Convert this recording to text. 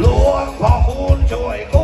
หลวงพ่อคุณช่วยกู